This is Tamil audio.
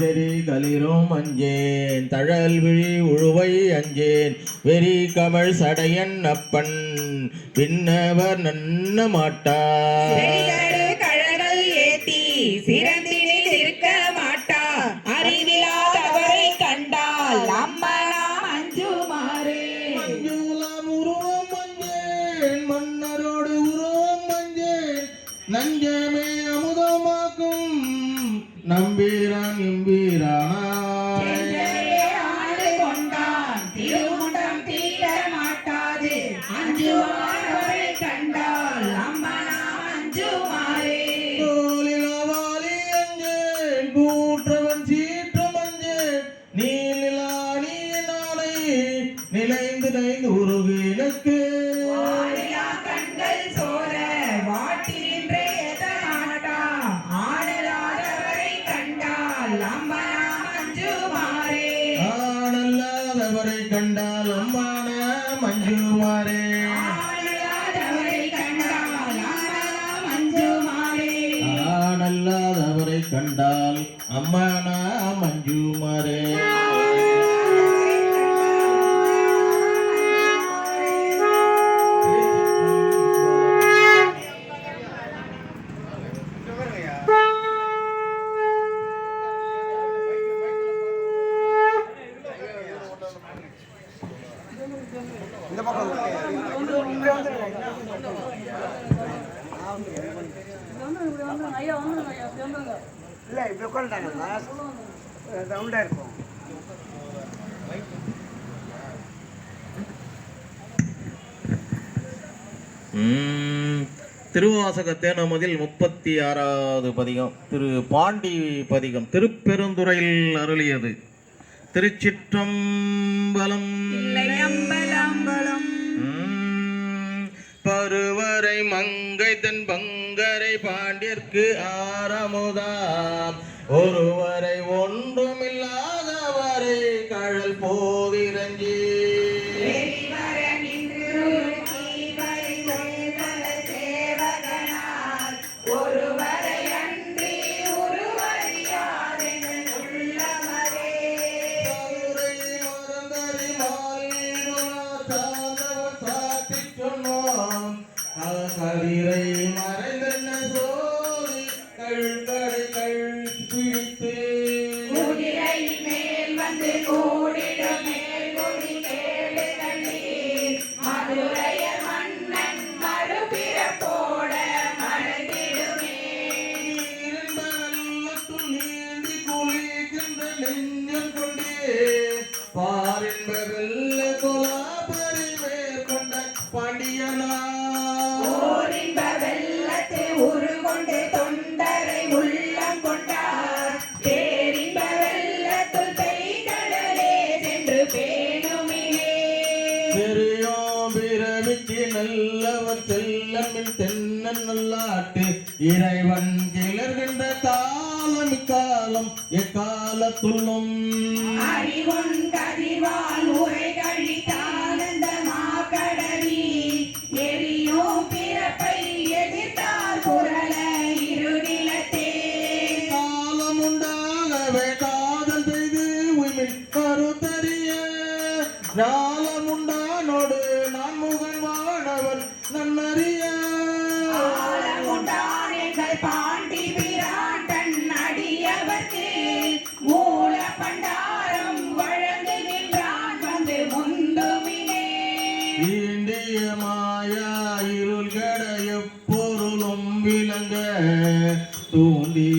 சரி களிரும் அஞ்சேன் தழல் விழி உழுவை அஞ்சேன் வெறி கமழ் சடையன் அப்பன் பின்னவர் நன்ன மாட்டார். நம்பீரான் இம்பீரானாய் கொண்டான். திருமுண்டம் தீர மாட்டாது அஞ்சுவான். மஞ்சுமாரே ஆனல்லாதவரை கண்டால் அம்மான மஞ்சுமாரே ஆடலாதவரை கண்டால் அம்மனா மஞ்சுமாரே இந்த பக்கம் அம்மானா மஞ்சுமாரே இல்லை இப்படி உட்காந்துட்டாங்க ரவுண்டாக இருக்கும் ம், திருவாசக தேனமதில் முப்பத்தி ஆறாவது பதிகம். திரு பாண்டி பதிகம். திருப்பெருந்துறையில் அருளியது. திருச்சிற்றம்பலம். பருவரை மங்கை தன் பங்கரை பாண்டியர்க்கு ஆரமுதாம். ஒருவரை ஒன்றுமில்லாதவரை கழல் சேவகனார் ஒருவரை கதிரை மறைந்தென்ன சோதி கழ்கடை கள் பிடித்து. குதிரை மேல் வந்து கூடிடும் மேல் குடி கேடு கண்டீர் மதுரையர் மன்னன் மறுபிறப்போட மறந்திடுமே. நீரின்ப வெள்ளத்துள் நீந்தி குளிக்கின்ற நெஞ்சம் கொண்டே பாரின்ப வெள்ள கொலாபரி மேற்கொண்ட பாண்டியனா. ஓரின்ப வெள்ளத்து உருகொண்டு தொண்டரை உள்ளம் கொண்டார். பேரின்ப வெள்ளத்துள் பெய்கடலே சென்று பேணுமினே. பெரியோம் பிரமிக்கு நல்லவர் செல்லமின் தென்னன் நல்லாட்டு இறைவன் கிளர்கின்ற காலம் இக்காலம் எக்காலத்துள்ளும். அறிவொன் ஞாலம் உண்டானோடு நான் முகன் வாழவன் நன்னறிய. பாண்டி பிராண்டன் அடியவர்க்கு மூல பண்டாரம் வழங்குகின்றான் வந்து முந்துமினே. ஈண்டிய மாயா எப்பொருளும் விளங்க தூண்டிய